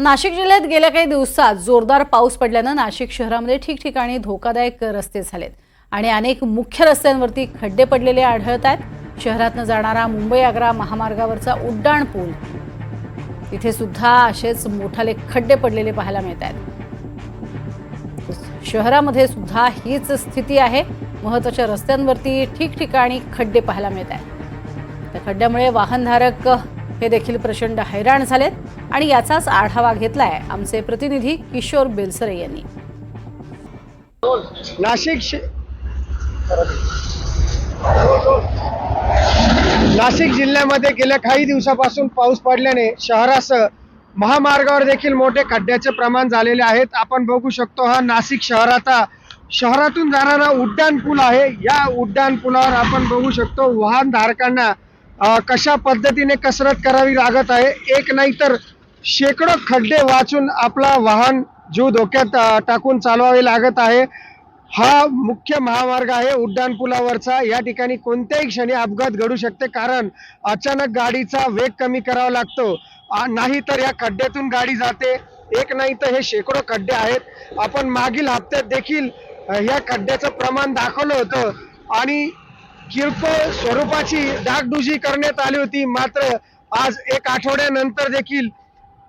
नाशिक जिल्ह्यात गेल्या काही दिवसात जोरदार पाऊस पडल्यानं नाशिक शहरामध्ये ठिकठिकाणी धोकादायक रस्ते झालेत आणि अनेक मुख्य रस्त्यांवरती खड्डे पडलेले आढळत आहेत. शहरातनं जाणारा मुंबई आग्रा महामार्गावरचा उड्डाण पूल. तिथे सुद्धा असेच मोठाले खड्डे पडलेले पाहायला मिळत आहेत. शहरामध्ये सुद्धा हीच स्थिती आहे. महत्त्वाच्या रस्त्यांवरती ठिकठिकाणी खड्डे पाहायला मिळत आहेत. त्या खड्ड्यामुळे वाहनधारक हे देखील प्रचंड हैराण झालेत आणि याचाच आढावा घेतलाय आमचे प्रतिनिधी किशोर बेलसरे यांनी. नाशिक नाशिक जिल्ह्यामध्ये गेल्या काही दिवसापासून पाऊस पडल्याने शहरासह महामार्गावर देखील मोठे खड्ड्याचे प्रमाण झालेले आहेत. आपण बघू शकतो हा नाशिक शहराचा शहरातून जाणारा उड्डाण पूल आहे. या उड्डाण पुलावर आपण बघू शकतो वाहनधारकांना धारकांना कशा पद्धतीने कसरत करावी लागत आहे? एक नाही तर शेकडो खड्डे वाचून आपला वाहन जीव धोक्यात टाकून चालवावे लागत आहे. हा मुख्य महामार्ग आहे उड्डाण पुलावरचा. या ठिकाणी कोणत्याही क्षणी अपघात घडू शकते कारण अचानक गाडीचा वेग कमी करावा लागतो. नाही तर या खड्ड्यातून गाडी जाते. एक नाही तर हे शेकडो खड्डे आहेत. आपण मागील हप्त्यात देखील या खड्ड्याचं प्रमाण दाखवलं होतं आणि किरकोळ स्वरूपाची डागडुजी करण्यात आली होती. मात्र आज एक आठवड्यानंतर देखील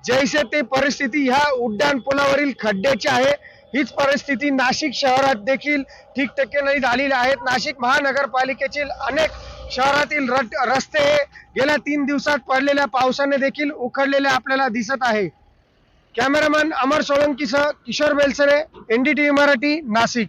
जैसे ते परिस्थिती ह्या उड्डाण पुलावरील खड्ड्याची आहे. हीच परिस्थिती नाशिक शहरात देखील ठिकठिकाणी झालेली आहेत नाशिक महानगरपालिकेतील अनेक शहरातील रट- रस्ते हे गेल्या तीन दिवसात पडलेल्या पावसाने देखील उखडलेले आपल्याला दिसत आहे. कॅमेरामॅन अमर सोळंकीसह किशोर बेलसरे एनडीटीव्ही मराठी नाशिक.